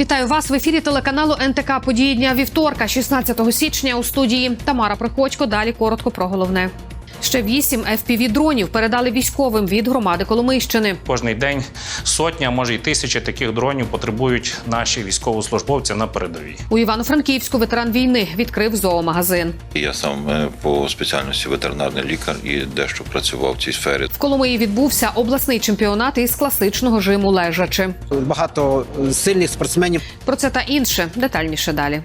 Вітаю вас в ефірі телеканалу НТК Події дня вівторка, 16 січня у студії Тамара Приходько. Далі коротко про головне. Ще вісім fpv дронів передали військовим від громади Коломийщини. Кожний день сотня, може й тисячі таких дронів потребують наші військовослужбовці на передовій. У Івано-Франківську ветеран війни відкрив зоомагазин. Я сам е, по спеціальності ветеринарний лікар і дещо працював в цій сфері. В Коломиї відбувся обласний чемпіонат із класичного жиму лежачи. багато сильних спортсменів. Про це та інше детальніше далі.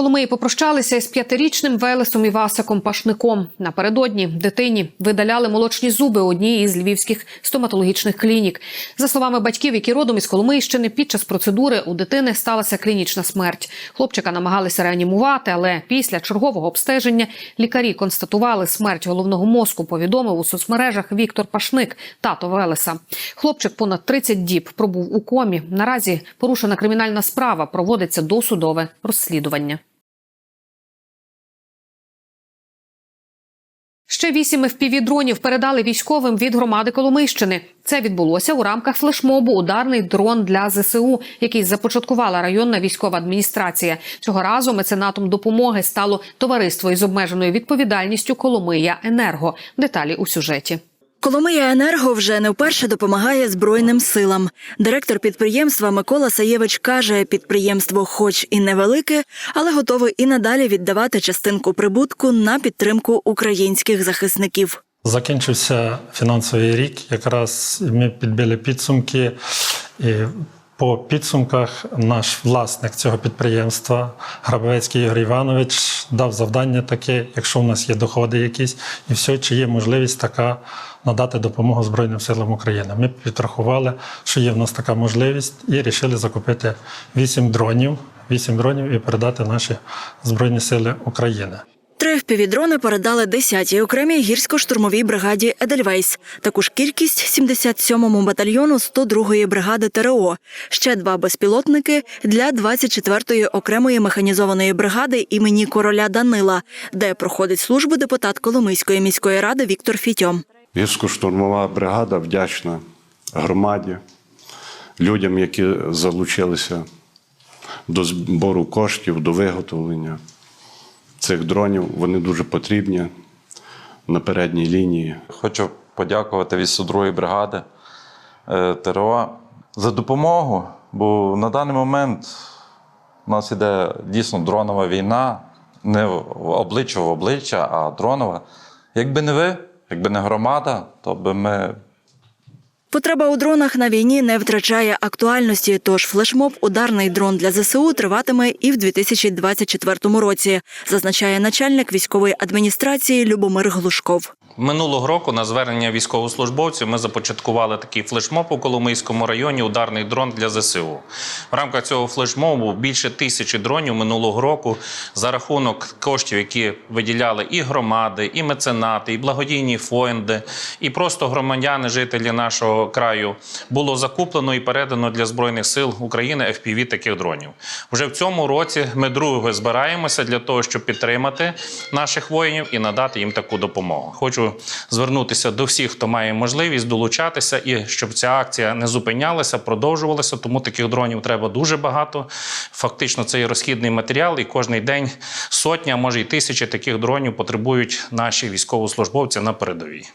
Коломиї попрощалися із п'ятирічним Велесом Івасиком Пашником. Напередодні дитині видаляли молочні зуби одній із львівських стоматологічних клінік. За словами батьків, які родом із Коломийщини, під час процедури у дитини сталася клінічна смерть. Хлопчика намагалися реанімувати, але після чергового обстеження лікарі констатували смерть головного мозку. Повідомив у соцмережах Віктор Пашник, тато Велеса. Хлопчик понад 30 діб пробув у комі. Наразі порушена кримінальна справа. Проводиться досудове розслідування. Ще вісім FPV-дронів передали військовим від громади Коломийщини. Це відбулося у рамках флешмобу Ударний дрон для ЗСУ, який започаткувала районна військова адміністрація. Цього разу меценатом допомоги стало товариство із обмеженою відповідальністю Коломия Енерго. Деталі у сюжеті. Коломия Енерго вже не вперше допомагає Збройним силам. Директор підприємства Микола Саєвич каже, підприємство, хоч і невелике, але готове і надалі віддавати частинку прибутку на підтримку українських захисників. Закінчився фінансовий рік. Якраз ми підбили підсумки. І по підсумках наш власник цього підприємства, Грабовецький Ігор Іванович, дав завдання таке, якщо в нас є доходи якісь, і все, чи є можливість така надати допомогу Збройним силам України. Ми підрахували, що є в нас така можливість, і вирішили закупити 8 дронів, 8 дронів і передати наші Збройні Сили України. Три впівдрони передали 10-й окремій гірсько-штурмовій бригаді Едельвейс. Таку ж кількість 77-му батальйону 102-ї бригади ТРО. Ще два безпілотники для 24-ї окремої механізованої бригади імені короля Данила, де проходить службу депутат Коломийської міської ради Віктор Фітьом. Гірсько-штурмова бригада вдячна громаді, людям, які залучилися до збору коштів, до виготовлення цих дронів. Вони дуже потрібні на передній лінії. Хочу подякувати від 102-ї бригади е, ТРО за допомогу, бо на даний момент у нас іде дійсно дронова війна, не в обличчя в обличчя, а дронова. Якби не ви, якби не громада, то би ми Потреба у дронах на війні не втрачає актуальності, тож флешмоб Ударний дрон для ЗСУ триватиме і в 2024 році, зазначає начальник військової адміністрації Любомир Глушков. Минулого року на звернення військовослужбовців ми започаткували такий флешмоб у Коломийському районі Ударний дрон для ЗСУ. В рамках цього флешмобу більше тисячі дронів минулого року за рахунок коштів, які виділяли і громади, і меценати, і благодійні фонди, і просто громадяни, жителі нашого краю, було закуплено і передано для збройних сил України FPV таких дронів. Вже в цьому році ми друге збираємося для того, щоб підтримати наших воїнів і надати їм таку допомогу. Хочу звернутися до всіх, хто має можливість долучатися, і щоб ця акція не зупинялася, продовжувалася. Тому таких дронів треба дуже багато. Фактично, це є розхідний матеріал, і кожний день сотня, може й тисячі таких дронів потребують наші військовослужбовці на передовій.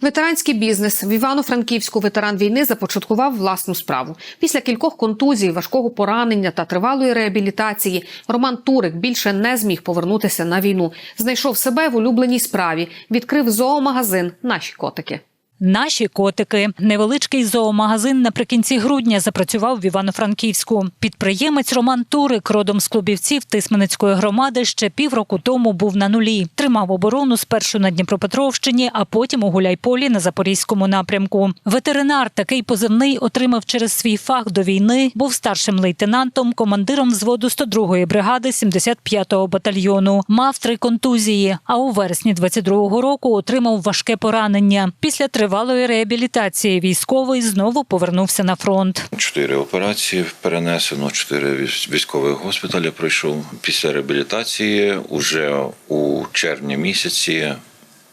Ветеранський бізнес в Івано-Франківську ветеран війни започаткував власну справу. Після кількох контузій, важкого поранення та тривалої реабілітації Роман Турик більше не зміг повернутися на війну. Знайшов себе в улюбленій справі, відкрив зоомагазин Наші котики. Наші котики. Невеличкий зоомагазин наприкінці грудня запрацював в Івано-Франківську. Підприємець Роман Турик, родом з Клубівців Тисменецької громади, ще півроку тому був на нулі. Тримав оборону спершу на Дніпропетровщині, а потім у Гуляйполі на Запорізькому напрямку. Ветеринар такий позивний отримав через свій фах до війни. Був старшим лейтенантом, командиром взводу 102-ї бригади 75-го батальйону. Мав три контузії. А у вересні 22-го року отримав важке поранення. Після тривалої реабілітації військовий знову повернувся на фронт. Чотири операції перенесено, чотири військ- військових госпіталі пройшов. Після реабілітації уже у червні місяці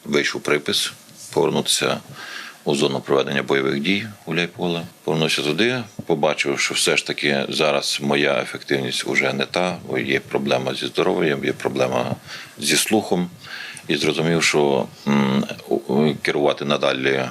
вийшов припис повернутися у зону проведення бойових дій Гуляйполе. Повернувся туди, побачив, що все ж таки зараз моя ефективність вже не та, є проблема зі здоров'ям, є проблема зі слухом. І зрозумів, що керувати надалі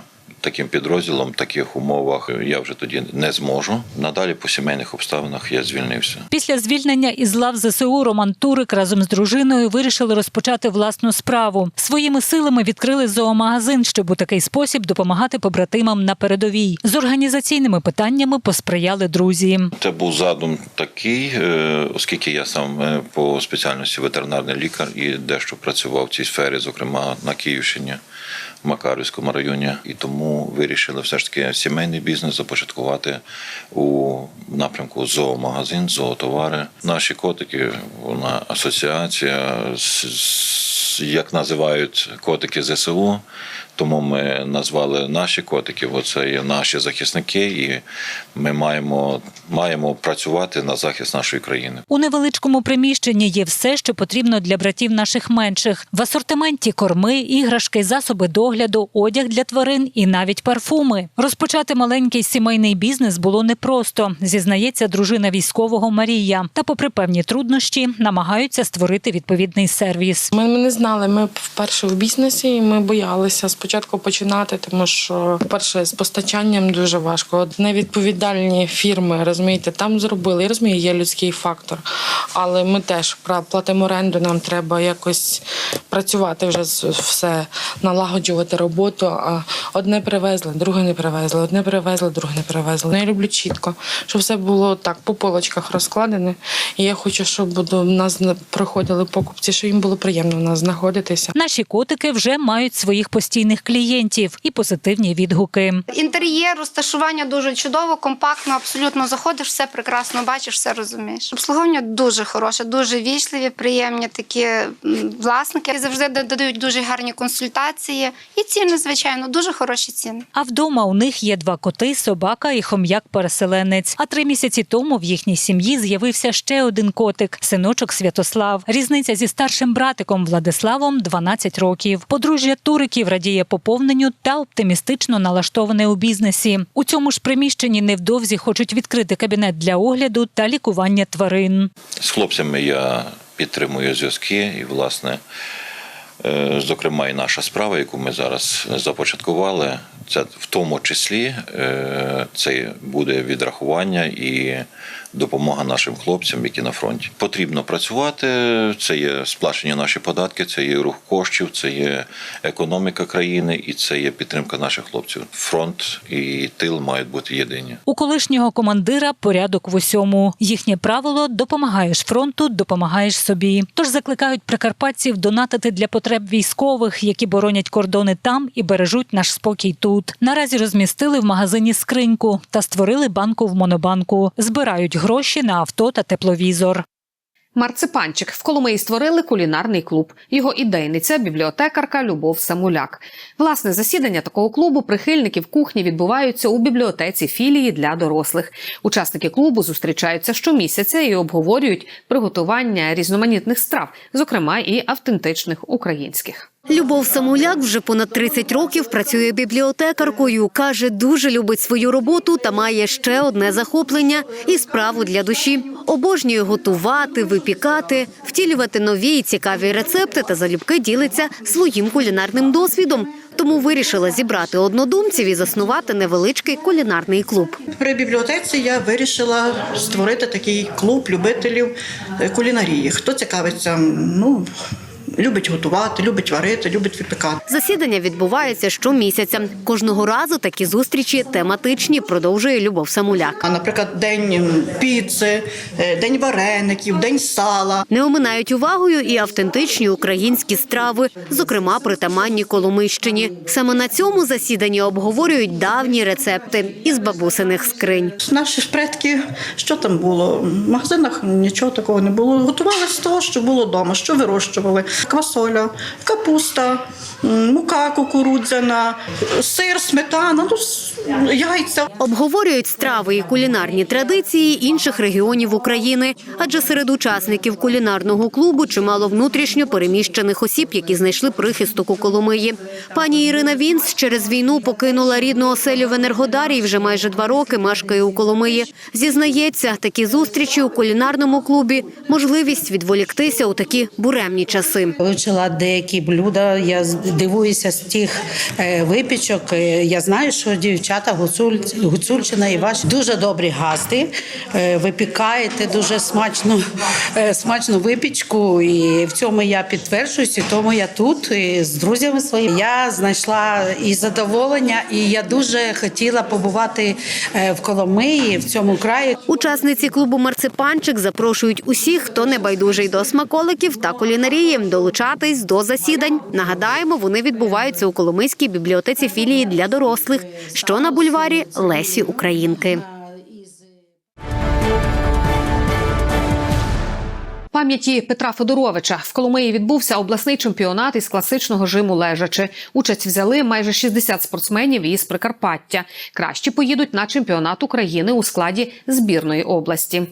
таким підрозділом, в таких умовах я вже тоді не зможу. Надалі по сімейних обставинах я звільнився. Після звільнення із лав ЗСУ Роман Турик разом з дружиною вирішили розпочати власну справу. Своїми силами відкрили зоомагазин, щоб у такий спосіб допомагати побратимам на передовій. З організаційними питаннями посприяли друзі. Це був задум такий, е, оскільки я сам е, по спеціальності ветеринарний лікар і дещо працював в цій сфері, зокрема на Київщині, Макарівському районі, і тому вирішили все ж таки сімейний бізнес започаткувати у напрямку зоомагазин, зоотовари. Наші котики, вона асоціація, з- як називають котики ЗСУ. Тому ми назвали наші котики, бо це є наші захисники, і ми маємо, маємо працювати на захист нашої країни. У невеличкому приміщенні є все, що потрібно для братів наших менших. В асортименті корми, іграшки, засоби догляду, одяг для тварин і навіть парфуми. Розпочати маленький сімейний бізнес було непросто, зізнається дружина військового Марія. Та, попри певні труднощі, намагаються створити відповідний сервіс. Ми, не знали. Ми вперше в бізнесі, і ми боялися спочатку починати, тому що, по-перше, з постачанням дуже важко. От невідповідальні фірми, розумієте, там зробили. Я розумію, є людський фактор, але ми теж платимо оренду. Нам треба якось працювати вже все, налагоджувати роботу. А одне привезли, друге не привезли, одне привезли, друге не привезли. Ну, я люблю чітко, щоб все було так по полочках розкладене. І я хочу, щоб до нас на- приходили покупці, щоб їм було приємно в нас знаходитися. Наші котики вже мають своїх постійних клієнтів і позитивні відгуки. Інтер'єр, розташування дуже чудово, компактно, абсолютно заходиш, все прекрасно бачиш, все розумієш. Обслуговування дуже хороше, дуже вічливі, приємні такі власники. Завжди додають дуже гарні консультації. І ціни, звичайно, дуже хороші ціни. А вдома у них є два коти, собака і хом'як-переселенець. А три місяці тому в їхній сім'ї з'явився ще один котик синочок Святослав. Різниця зі старшим братиком Владиславом 12 років. Подружжя Туриків радіє поповненню та оптимістично налаштоване у бізнесі. У цьому ж приміщенні невдовзі хочуть відкрити кабінет для огляду та лікування тварин. З хлопцями я підтримую зв'язки, і, власне, е, зокрема, і наша справа, яку ми зараз започаткували, це в тому числі е, це буде відрахування і допомога нашим хлопцям, які на фронті. Потрібно працювати. Це є сплачені наші податки, це є рух коштів, це є економіка країни і це є підтримка наших хлопців. Фронт і тил мають бути єдині. У колишнього командира порядок в усьому. Їхнє правило допомагаєш фронту, допомагаєш собі. Тож закликають прикарпатців донатити для потреб військових, які боронять кордони там і бережуть наш спокій тут. Наразі розмістили в магазині скриньку та створили банку в монобанку. Збирають гроші на авто та тепловізор. Марципанчик в Коломиї створили кулінарний клуб. Його ідейниця бібліотекарка Любов Самуляк. Власне засідання такого клубу прихильників кухні відбуваються у бібліотеці філії для дорослих. Учасники клубу зустрічаються щомісяця і обговорюють приготування різноманітних страв, зокрема і автентичних українських. Любов Самуляк вже понад 30 років працює бібліотекаркою. Каже, дуже любить свою роботу та має ще одне захоплення і справу для душі. Обожнює готувати, випікати, втілювати нові і цікаві рецепти та залюбки ділиться своїм кулінарним досвідом. Тому вирішила зібрати однодумців і заснувати невеличкий кулінарний клуб. При бібліотеці я вирішила створити такий клуб любителів е, кулінарії. Хто цікавиться, ну любить готувати, любить варити, любить випікати. Засідання відбувається щомісяця. Кожного разу такі зустрічі тематичні, продовжує Любов Самуляк. А, наприклад, день піци, е, день вареників, день сала. Не оминають увагою і автентичні українські страви, зокрема притаманні Коломийщині. Саме на цьому засіданні обговорюють давні рецепти із бабусиних скринь. Наші ж предки, що там було? В магазинах нічого такого не було. Готували з того, що було вдома, що вирощували. Квасоля, капуста, мука кукурудзяна, сир, сметана, ну, яйця. Обговорюють страви і кулінарні традиції інших регіонів України, адже серед учасників кулінарного клубу чимало внутрішньо переміщених осіб, які знайшли прихисток у Коломиї. Пані Ірина Вінц через війну покинула рідну оселю в Енергодарі і вже майже два роки мешкає у Коломиї. Зізнається, такі зустрічі у кулінарному клубі можливість відволіктися у такі буремні часи. Вивчила деякі блюда. Я дивуюся з тих е, випічок. Е, Я знаю, що дівчата Гуцуль, Гуцульщина і ваші дуже добрі гасти. Е, Випікаєте дуже смачну, смачну випічку. І в цьому я підтверджуюсь, і тому я тут і з друзями своїми. Я знайшла і задоволення, і я дуже хотіла побувати в Коломиї, в цьому краї. Учасниці клубу Марципанчик запрошують усіх, хто не байдужий до смаколиків та кулінарії, долучатись до засідань. Нагадаємо, вони відбуваються у Коломийській бібліотеці філії для дорослих, що на бульварі Лесі Українки. Пам'яті Петра Федоровича в Коломиї відбувся обласний чемпіонат із класичного жиму лежачи. Участь взяли майже 60 спортсменів із Прикарпаття. Кращі поїдуть на чемпіонат України у складі збірної області.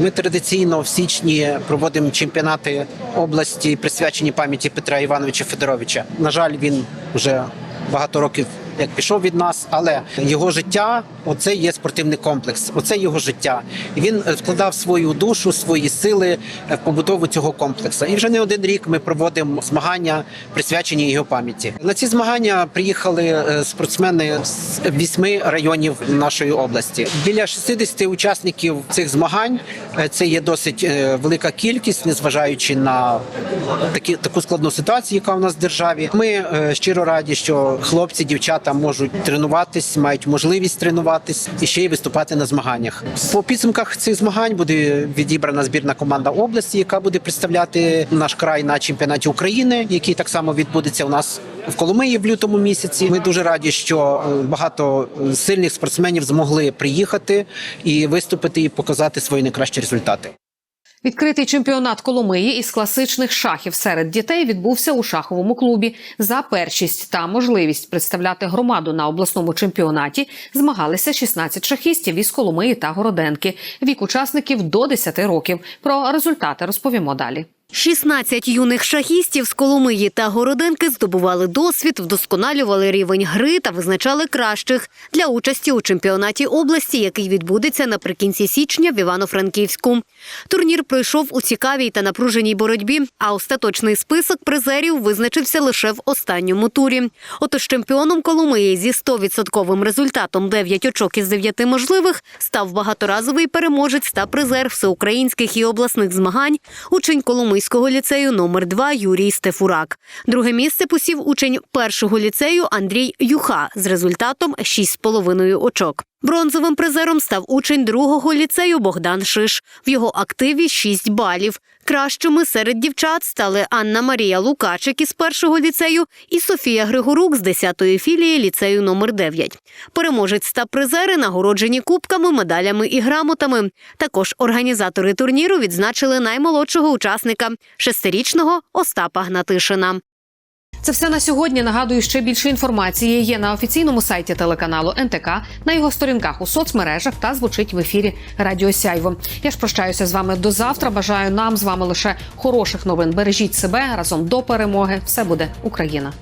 Ми традиційно в січні проводимо чемпіонати області, присвячені пам'яті Петра Івановича Федоровича. На жаль, він вже багато років як пішов від нас, але його життя оце є спортивний комплекс. Оце його життя. І він вкладав свою душу, свої сили в побудову цього комплексу. І вже не один рік ми проводимо змагання, присвячені його пам'яті. На ці змагання приїхали е, спортсмени з вісьми районів нашої області. Біля 60 учасників цих змагань Е, це є досить е, велика кількість, незважаючи на такі таку складну ситуацію, яка в нас в державі. Ми щиро раді, що хлопці, дівчата можуть тренуватись, мають можливість тренуватись і ще й виступати на змаганнях. По підсумках цих змагань буде відібрана збірна команда області, яка буде представляти наш край на чемпіонаті України, який так само відбудеться у нас в Коломиї в лютому місяці. Ми дуже раді, що е, багато сильних спортсменів змогли приїхати і виступити і показати свої найкращі результати. Відкритий чемпіонат Коломиї із класичних шахів серед дітей відбувся у шаховому клубі. За першість та можливість представляти громаду на обласному чемпіонаті змагалися 16 шахістів із Коломиї та Городенки. Вік учасників до 10 років. Про результати розповімо далі. 16 юних шахістів з Коломиї та Городенки здобували досвід, вдосконалювали рівень гри та визначали кращих для участі у чемпіонаті області, який відбудеться наприкінці січня в Івано-Франківську. Турнір пройшов у цікавій та напруженій боротьбі, а остаточний список призерів визначився лише в останньому турі. Отож, чемпіоном Коломиї зі 100% результатом 9 очок із 9 можливих став багаторазовий переможець та призер всеукраїнських і обласних змагань, учень Коломийського ліцею номер 2 Юрій Стефурак. Друге місце посів учень першого ліцею Андрій Юха з результатом 6,5 очок. Бронзовим призером став учень другого ліцею Богдан Шиш. В його активі 6 балів. Кращими серед дівчат стали Анна Марія Лукачик із першого ліцею і Софія Григорук з 10-ї філії ліцею номер 9. Переможець та призери нагороджені кубками, медалями і грамотами. Також організатори турніру відзначили наймолодшого учасника шестирічного Остапа Гнатишина. Це все на сьогодні. Нагадую, ще більше інформації є на офіційному сайті телеканалу НТК, на його сторінках у соцмережах та звучить в ефірі Радіо Сяйво. Я ж прощаюся з вами до завтра. Бажаю нам з вами лише хороших новин. Бережіть себе разом до перемоги. Все буде Україна.